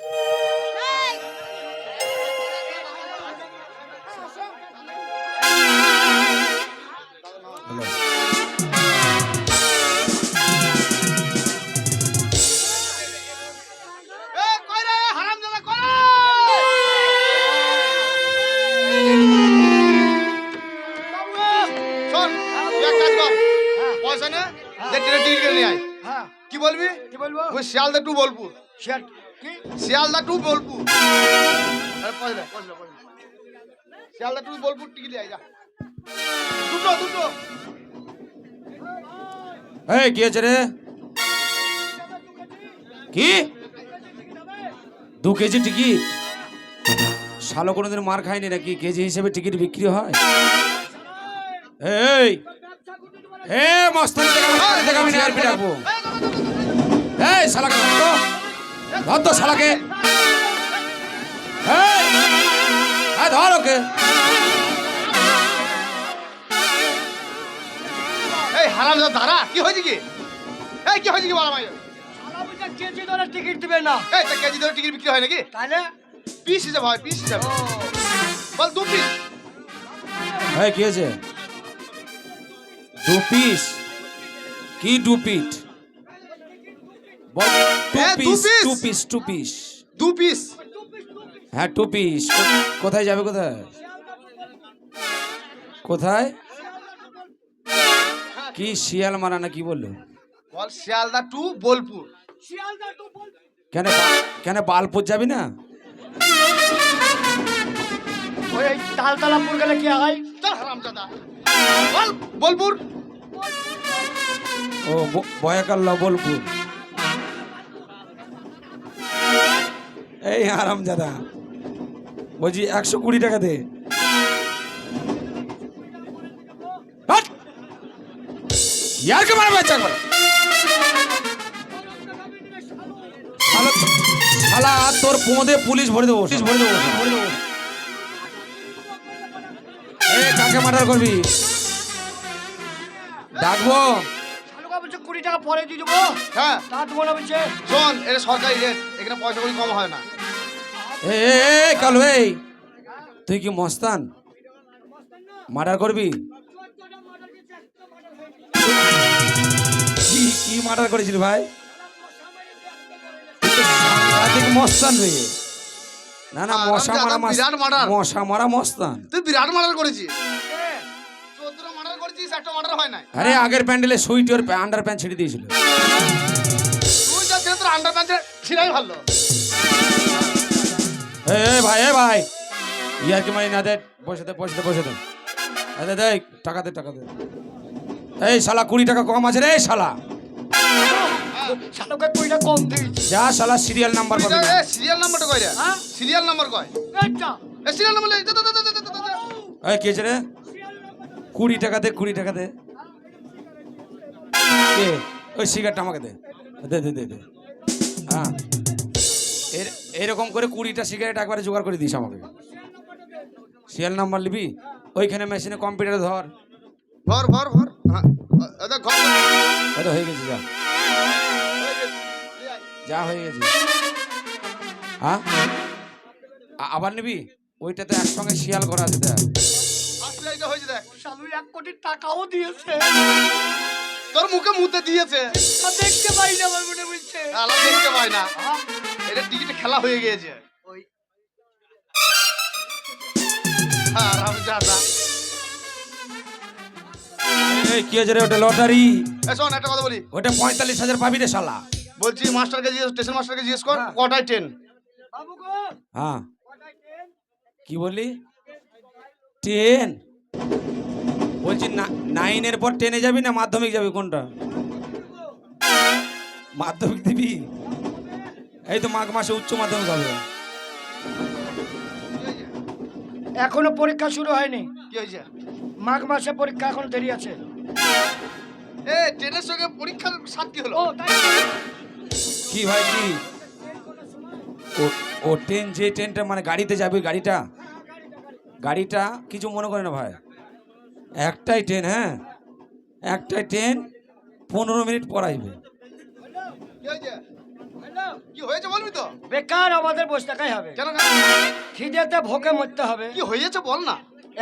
কি পয়সা নে ট্রেনের টিকিট কেটে নিয়ে আয়। হ্যাঁ। কি বলবি? কি বলব? ওই শিয়ালদা টু বোলপুর। শেয়ার কি? শিয়ালদা টু বোলপুর। আরে পয়সা দে, পয়সা দে, পয়সা দে। শিয়ালদা টু বোলপুর টিকিট নিয়ে আয় যা। দুটো দুটো। এই কি হয়েছে রে? কি? দু কেজি টিকিট? শালো কোনোদিন মার খায়নি নাকি? কেজি হিসেবে টিকিট বিক্রি হয়? এই। এ মস্তানি থেকে আমি আরপি ডাকবো এই শালাকে ধর ধর তো শালাকে। এই এই ধর ওকে। এই হারামজাদা দাঁড়া কি হয়েছে কি? এই কি হয়েছে কি বল বুঝে কেজি ধরে টিকিট দিবে না। এই তা কেজি ধরে টিকিট বিক্রি হয় নাকি? তাহলে? পিস হিসাবে হয় পিস হিসাবে। বল দু পিস। এই কি হয়েছে? দু পিস কি দু পিট বল টু হ্যাঁ, দু piece two piece two piece দু পিস হ্যাঁ কোথায় যাবে কোথায়? কোথায়? কি শিয়াল মারা না কি বলল? বল শিয়ালদা টু বোলপুর। কেন কেন বালপুর যাবি না? ওই গেলে কি হয়? চল হারামজাদা। বল বোলপুর। ও বয়াকাল্লা বোলপুর এই আরাম দাদা বলছি একশো কুড়ি টাকা দে। তোর পোঁদে পুলিশ ভরে দেবো, পুলিশ ভরে দেবো। ভরে দেবো কাকে মার্ডার করবি? ডাকবো। শালুকা বলছে কুড়ি টাকা পরে দিয়ে দেবো। হ্যাঁ। তা তো মনে বলছে। শোন এটা সরকারি রেট এখানে পয়সা করি কম হয় না। এ কালু এই তুই কি মস্তান? মার্ডার করবি? কি কি মার্ডার করেছিলি ভাই? মস্তান রে? না না মশা মারা মশা মারা মস্তান। তুই বিরাট মার্ডার করেছিস। একটা মার্ডার হয় না আরে আগের প্যান্ডেলে সুইট ওর আন্ডার প্যান্ট ছেড়ে দিয়েছিল। তুই যা ছিল তোর আন্ডার প্যান্টে ছিঁড়াই ভালো। এ ভাই এ ভাই। ইয়ার কি মারি না দে বসে দে বসে দে বসে দে। এ দে টাকা দে টাকা দে। এই শালা কুড়ি টাকা কম আছে রে এই শালা। শালুকা কুড়িটা কম দিয়েছি যা শালা সিরিয়াল নাম্বার পাবি না। সিরিয়াল নাম্বারটা কয় রে? হ্যাঁ? সিরিয়াল নাম্বার কয়? এইটা এ সিরিয়াল নাম্বার। এই কে রে? কুড়ি টাকা দে কুড়ি টাকা দে। কে? ওই সিগারেটটা আমাকে দে। দে দে দে দে। হ্যাঁ। এর- এরকম করে কুড়িটা সিগারেট একবারে জোগাড় করে দিস আমাকে। সিরিয়াল নাম্বার নিবি? ওইখানে মেশিনে কম্পিউটারে ধর। ভর ভর ভর হ্যাঁ। হয়ে গেছে যা। যা হয়ে গেছে। হ্যাঁ? আবার নিবি? ওইটাতে একসঙ্গে শিয়াল করা আছে দেখ। হয়েছে দেখ। শালু এক কোটি টাকাও দিয়েছে। তোর মুখে মুতে দিয়েছে। দেখতে পাই না আমার মনে বলছে। আলাদা দেখতে পাই না। এটা টিকিটে খেলা হয়ে গিয়েছে। ওই। আরাম জাদা এই কি হয়েছে রে ওটা লটারি? শোন একটা কথা বলি। ওটা পঁয়তাল্লিশ হাজার পাবি রে শালা। বলছি মাস্টারকে জিজ্ঞেস স্টেশন মাস্টারকে জিজ্ঞেস কর হ্যাঁ। কটায় ট্রেন হ্যাঁ। ট্রেন? কি বললি? টেন বলছি নাইনের পর টেনে যাবি না মাধ্যমিক যাবি? কোনটা? মাধ্যমিক দিবি? এই তো মাঘ মাসে উচ্চ মাধ্যমিক হবে। এখনও পরীক্ষা শুরু হয়নি। কি হয়েছে মাঘ মাসে পরীক্ষা এখন দেরি আছে। এ ট্রেনের সঙ্গে পরীক্ষার কি হলো? কি ভাই কি? ও- ও ট্রেন যে ট্রেনটা মানে গাড়িতে যাবি গাড়িটা? গাড়িটা কিছু মনে করে না ভাই। একটাই ট্রেন হ্যাঁ? একটাই ট্রেন পনেরো মিনিট পর আসবে। কি হয়েছে বলবি তো? বেকার আমাদের বসে থাকাই হবে। কেন? খিদেতে ভোকে মরতে হবে। কি হয়েছে বল না।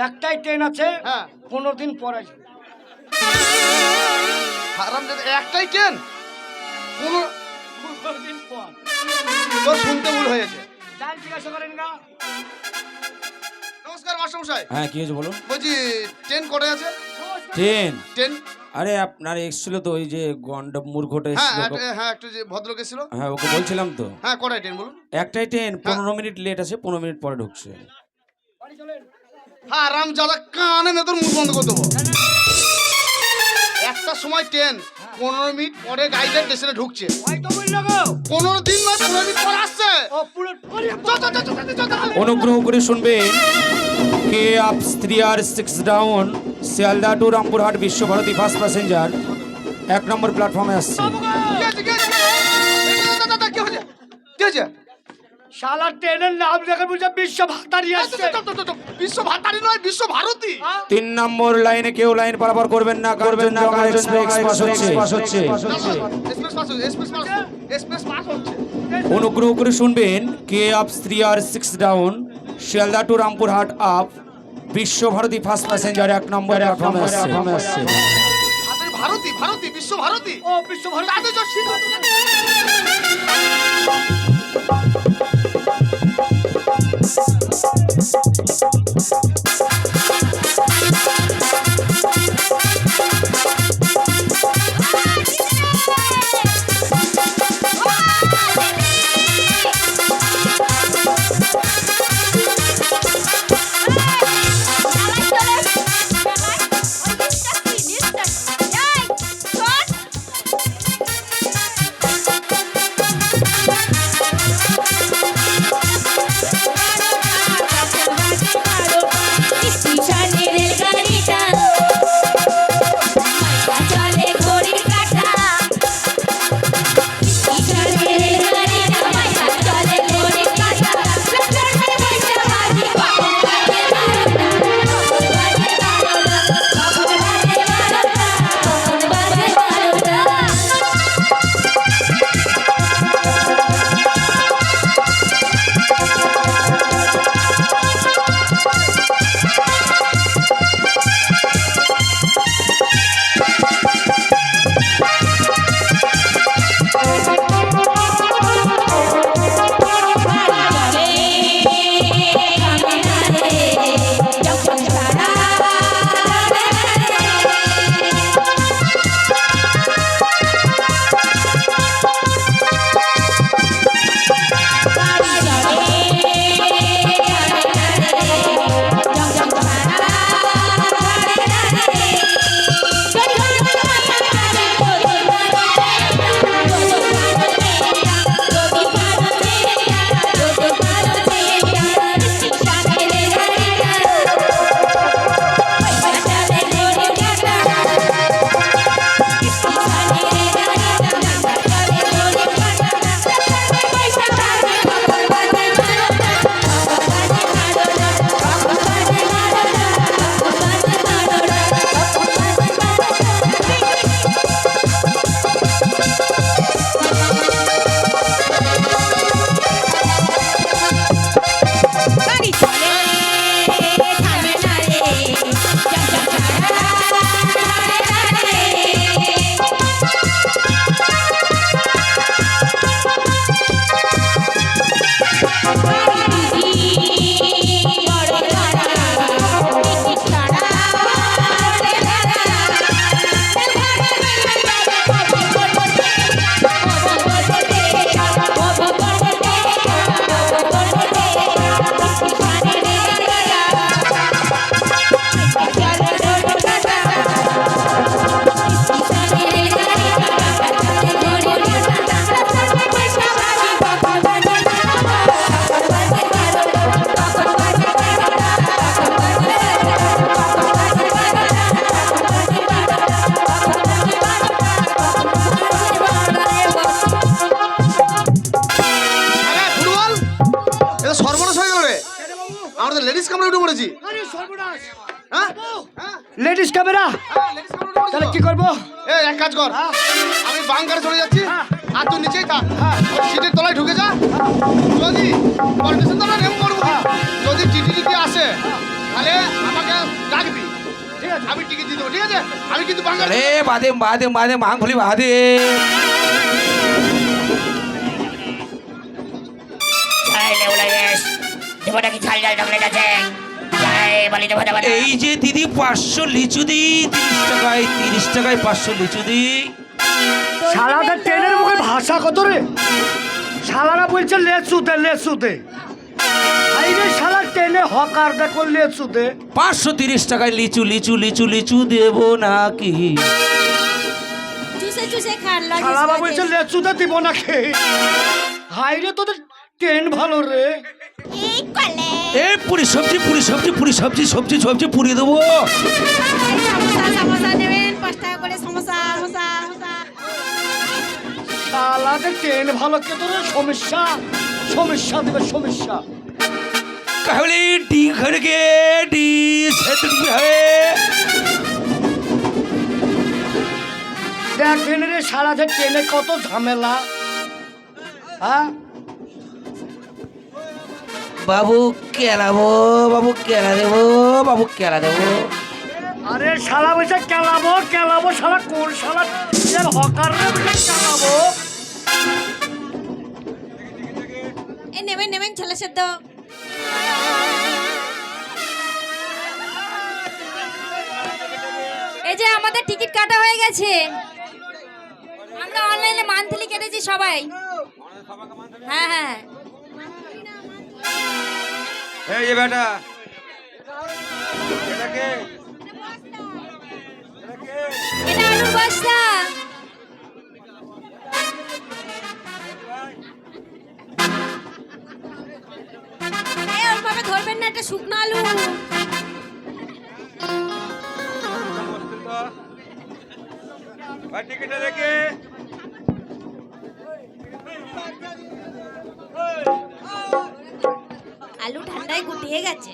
একটাই ট্রেন আছে হ্যাঁ। পনেরো দিন পর আসবে। হারাম একটাই ট্রেন কোনো পনেরো দিন পর। তোর শুনতে ভুল হয়েছে। জিজ্ঞাসা করেন গা। নমস্কার মাস্টারমশাই। হ্যাঁ কি হয়েছে বলুন? বলছি ট্রেন আছে? ট্রেন? ট্রেন? আরে আপনার এসেছিল তো ওই যে মূর্খটা হ্যাঁ এসেছিল একটা- হ্যাঁ একটু যে ভদ্রলোক এসেছিল। হ্যাঁ ওকে বলছিলাম তো। হ্যাঁ কটায় ট্রেন বলুন? একটাই ট্রেন পনেরো মিনিট লেট আছে পনেরো মিনিট পরে ঢুকছে। বাড়ি চলেন হ্যাঁ রাম যাদা কানে না তোর মুখ বন্ধ করে দেবো। একটা সময় ট্রেন পনেরো মিনিট পরে গাড়িটা স্টেশনে ঢুকছে। পনেরো দিন নয় পনেরো মিনিট পরে আসছে। অনুগ্রহ করে শুনবেন। কে up three R six down Sealdah to Rampurhat Vishwabharati first passenger এক নম্বর প্ল্যাটফর্মে আসছে? শালা ট্রেনের নাম দেখে বুঝে বিশ্ব ভাতারি বিশ্ব ভাতারি নয় বিশ্ব ভারতী? তিন নম্বর লাইনে কেউ লাইন পারাপার করবেন না করবেন না কারণ এক্সপ্রেস পাস হচ্ছে। পাস হচ্ছে। অনুগ্রহ করে শুনবেন কে up three R six down Sealdah to Rampurhat up Vishwabharati first passenger এক নম্বর প্ল্যাটফর্মে আসছে ভারতী ভারতী বিশ্বভারতী। ও বিশ্ব হয়ে গেল রে। আমরা তো লেডিস কামড়ে উঠে পড়েছি। হ্যাঁ? হ্যাঁ লেডিস ক্যামেরা হ্যাঁ তাহলে কি করব? এই এক কাজ কর। হ্যাঁ। আমি বাংকারে চলে যাচ্ছি। হ্যাঁ। আর তুই নিচেই থাক। হ্যাঁ। সিটের তলায় ঢুকে যা। যদি পারমিশন তো না নেব করব। যদি টিটি টিটি আসে তাহলে আমাকে ডাকবি। ঠিক আছে। আমি টিকিট দিয়ে দেবো ঠিক আছে? আমি কিন্তু বাংকারে আরে বাদে বাদে বাদে মাং খুলি বাদে। জয় লেউলাইয়েস কি ঝাল ঝাল এই যে দিদি পাঁচশো লিচু দি তিরিশ টাকায় তিরিশ টাকায় পাঁচশো লিচু দি। শালাদের ট্রেনের মুখে ভাষা কত রে? শালারা বলছে লেচুতে লেচুতে। যে শালা ট্রেনে হকার দেখো লেচুতে। পাঁচশো তিরিশ টাকায় লিচু লিচু লিচু লিচু দেবো নাকি? শালারা বলছে লেচুতে দিব না খেয়ে হাই রে তোদের ট্রেন ভালো রে। এ পুরি সবজি পুরি সবজি পুরি সবজি সবজি সবজি পুরি দেবো। শালাদের ট্রেন ভালো কে তোদের সমস্যা? সমস্যা দেবে সমস্যা। কাহলে ডি ঘরকে ডি সেতরি হবে। দেখ ট্রেনে রে শালাদের ট্রেনে কত ঝামেলা। হ্যাঁ? বাবু কেলাবো বাবু কেলা দেবো বাবু কেলা দেবো আরে শালা বলছে কেলাবো কেলাবো শালা কোন শালা এর হকার কেলাবো এই নেবেন নেবেন ছেলে সেদ্ধ। এই যে আমাদের টিকিট কাটা হয়ে গেছে। আমরা অনলাইনে মান্থলি কেটেছি সবাই। হ্যাঁ হ্যাঁ। এই যে বেটা। এটাকে এটা আলুর বস্তা। ধরবেন না এটা শুকনো আলু। টিকিটটা দেখে। আলু ঠান্ডায় গুটিয়ে গেছে।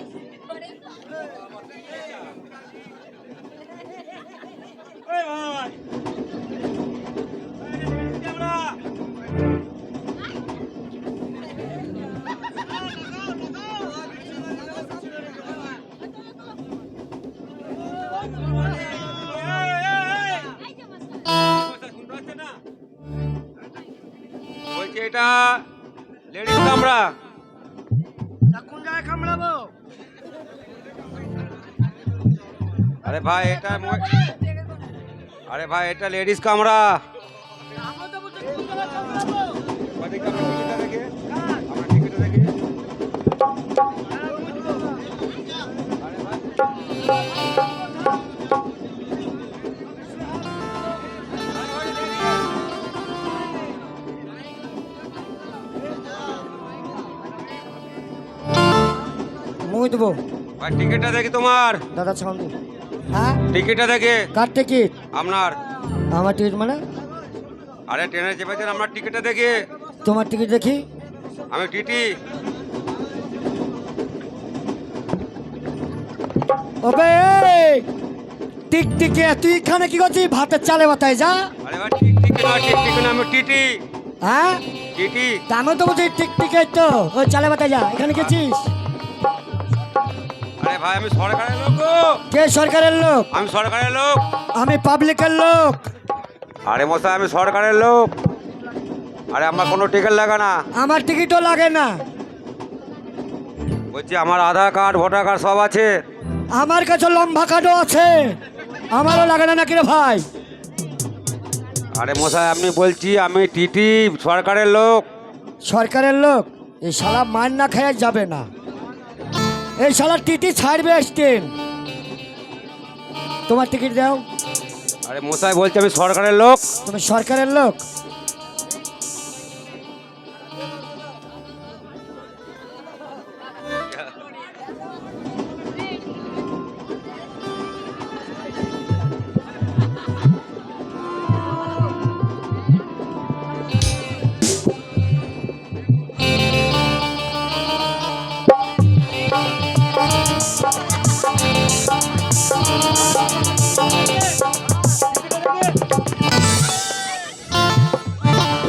এটা লেডিস কামরা। আরে ভাই এটা আরে ভাই এটা লেডিস কামরা। মুই দেবো। টিকিটটা দেখি তোমার। দাদা ছাউন্ড হ্যাঁ? টিকিটটা দেখে। কার টিকিট আপনার। আমার টিকিট মানে? আরে ট্রেনে চেপেছেন আপনার টিকিটটা দেখে। তোমার টিকিট দেখি। আমি টিটি। ওবে টিক টিকে তুই এখানে কি করছিস? ভাতের চালে বাতায় যা। আরে ভাই টিক টিকি না টিক টিকি না আমি টিটি। হ্যাঁ? টিটি। আমি তো বলছি টিক টিকে তো ওই চালে বাতায় যা এখানে গেছিস? ভাই আমি সরকারের লোক। কে সরকারের লোক? আমি সরকারের লোক। আমি পাবলিকের লোক। আরে মশাই আমি সরকারের লোক। আরে আমার কোনো টিকিট লাগে না। আমার টিকিটও লাগে না। বলছি আমার আধার কার্ড ভোটার কার্ড সব আছে? আমার কাছে লম্বা কার্ডও আছে। আমারও লাগে না নাকি রে ভাই? আরে মশাই আপনি বলছি আমি টিটি সরকারের লোক। সরকারের লোক? এই শালা মার না খেয়ে যাবে না। এই শালা টিটি ছাড়বে স্টেন তোমার টিকিট দাও। আরে মশাই বলছে আমি সরকারের লোক। তুমি সরকারের লোক?